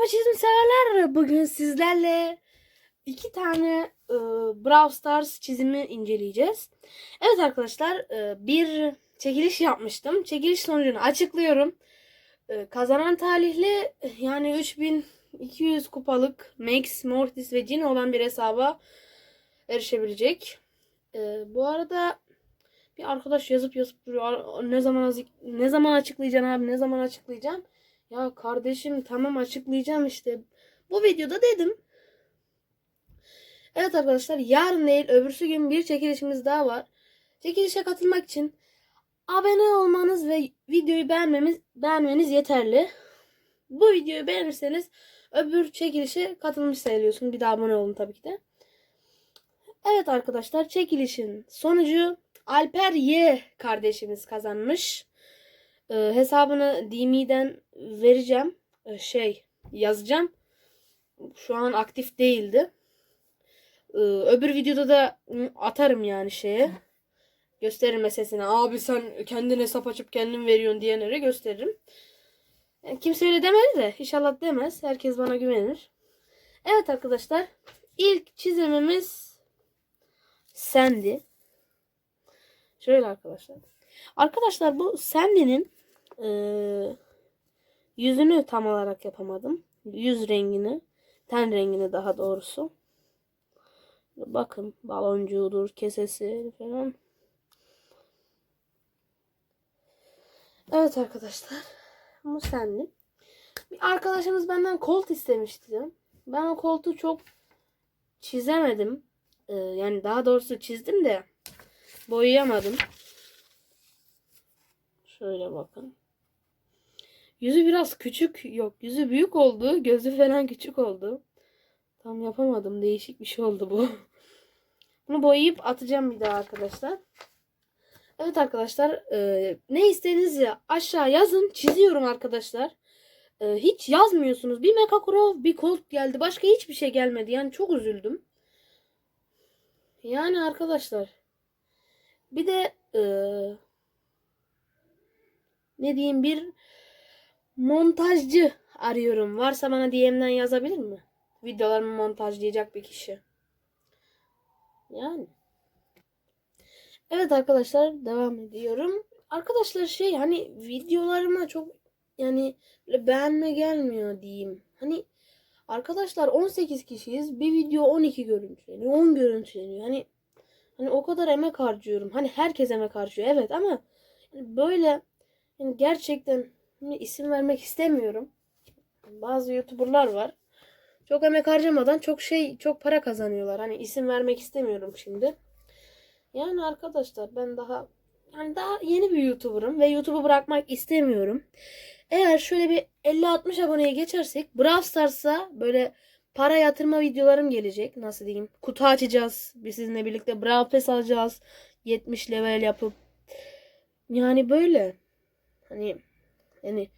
Merhaba çizim severler. Bugün sizlerle iki tane e, Brawl Stars çizimi inceleyeceğiz. Evet arkadaşlar e, bir çekiliş yapmıştım. Çekiliş sonucunu açıklıyorum. E, kazanan talihli yani 3200 kupalık Max, Mortis ve Jin olan bir hesaba erişebilecek. E, bu arada bir arkadaş yazıp yazıp duruyor. Ne zaman ne zaman açıklayacaksın abi? Ne zaman açıklayacaksın? Ya kardeşim tamam açıklayacağım işte. Bu videoda dedim. Evet arkadaşlar yarın değil öbürsü gün bir çekilişimiz daha var. Çekilişe katılmak için abone olmanız ve videoyu beğenmemiz, beğenmeniz yeterli. Bu videoyu beğenirseniz öbür çekilişe katılmış sayılıyorsun. Bir daha abone olun tabii ki de. Evet arkadaşlar çekilişin sonucu Alper Y kardeşimiz kazanmış. Ee, hesabını DM'den vereceğim. Ee, şey yazacağım. Şu an aktif değildi. Ee, öbür videoda da atarım yani şeye. Gösteririm sesini. Abi sen kendin hesap açıp kendin veriyorsun diyenlere gösteririm. Yani kimse öyle demedi de inşallah demez. Herkes bana güvenir. Evet arkadaşlar. ilk çizimimiz Sandy. Şöyle arkadaşlar. Arkadaşlar bu Sandy'nin eee, yüzünü tam olarak yapamadım. Yüz rengini. Ten rengini daha doğrusu. Bakın baloncuğudur, kesesi falan. Evet arkadaşlar. Bu Sandy. Bir arkadaşımız benden kolt istemişti. Ben o koltuğu çok çizemedim. Eee, yani daha doğrusu çizdim de boyayamadım. Şöyle bakın. Yüzü biraz küçük. Yok yüzü büyük oldu. Gözü falan küçük oldu. Tam yapamadım. Değişik bir şey oldu bu. Bunu boyayıp atacağım bir daha arkadaşlar. Evet arkadaşlar. e, ne istediğinizi aşağı yazın. Çiziyorum arkadaşlar. E, hiç yazmıyorsunuz. Bir Mekakurov bir Colt geldi. Başka hiçbir şey gelmedi. Yani çok üzüldüm. Yani arkadaşlar. Bir de e, ne diyeyim bir montajcı arıyorum. Varsa bana DM'den yazabilir mi? Videolarımı montajlayacak bir kişi. Yani. Evet arkadaşlar devam ediyorum. Arkadaşlar şey hani videolarıma çok yani beğenme gelmiyor diyeyim. Hani arkadaşlar 18 kişiyiz. Bir video 12 görüntüleniyor. 10 görüntüleniyor. Hani hani o kadar emek harcıyorum. Hani herkes emek harcıyor. Evet ama böyle yani gerçekten Şimdi isim vermek istemiyorum. Bazı YouTuber'lar var. Çok emek harcamadan çok şey çok para kazanıyorlar. Hani isim vermek istemiyorum şimdi. Yani arkadaşlar ben daha yani daha yeni bir YouTuber'ım ve YouTube'u bırakmak istemiyorum. Eğer şöyle bir 50-60 aboneye geçersek Brawl Stars'a böyle para yatırma videolarım gelecek. Nasıl diyeyim? Kutu açacağız. Biz sizinle birlikte Brawl Pass alacağız. 70 level yapıp. Yani böyle. Hani yani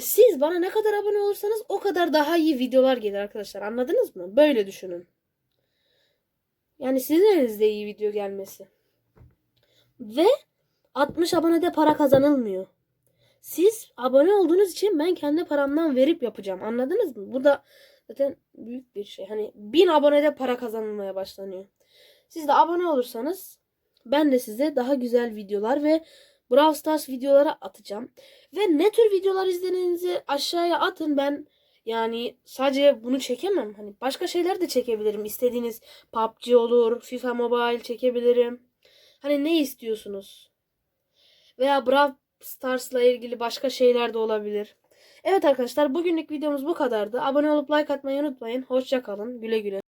siz bana ne kadar abone olursanız o kadar daha iyi videolar gelir arkadaşlar. Anladınız mı? Böyle düşünün. Yani sizin elinizde iyi video gelmesi. Ve 60 abonede para kazanılmıyor. Siz abone olduğunuz için ben kendi paramdan verip yapacağım. Anladınız mı? Bu da zaten büyük bir şey. Hani 1000 abonede para kazanılmaya başlanıyor. Siz de abone olursanız ben de size daha güzel videolar ve Brawl Stars videoları atacağım. Ve ne tür videolar izlediğinizi aşağıya atın. Ben yani sadece bunu çekemem. Hani başka şeyler de çekebilirim. İstediğiniz PUBG olur, FIFA Mobile çekebilirim. Hani ne istiyorsunuz? Veya Brawl Stars'la ilgili başka şeyler de olabilir. Evet arkadaşlar bugünlük videomuz bu kadardı. Abone olup like atmayı unutmayın. Hoşça kalın. Güle güle.